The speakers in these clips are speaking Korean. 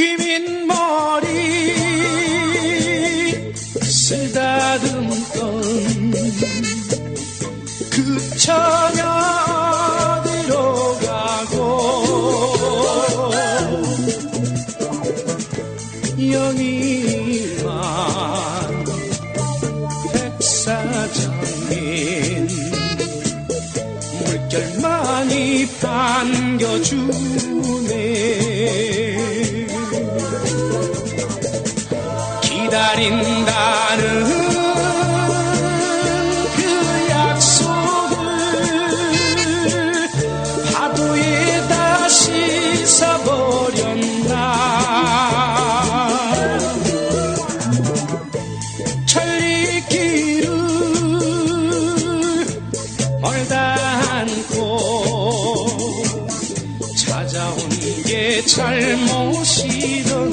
귀민 머리 쓰다듬던 그 처녀 들어가고? 영일만 백사장님 물결만이 반겨주네 기다린다는 그 약속을 파도에 다시 사버렸나. 천리길을 멀다 않고 찾아온 게 잘못이던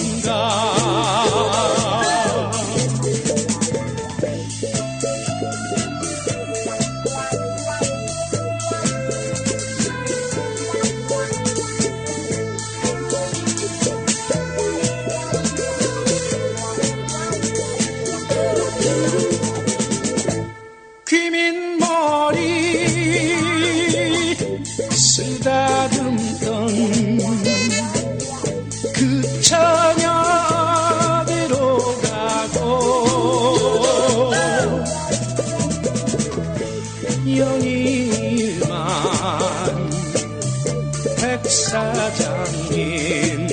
사장님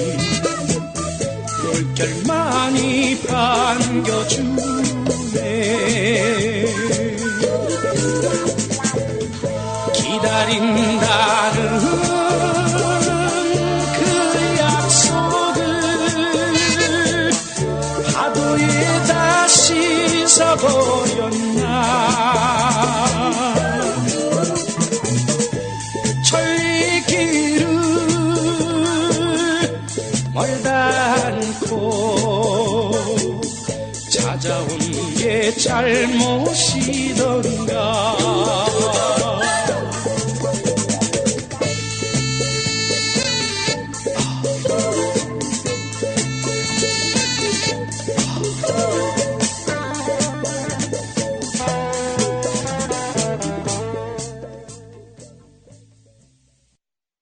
물결만이 반겨주네. 기다린다는 그 약속을 파도에 다시 사버렸 멀다 않고 찾아온 게 잘못이던가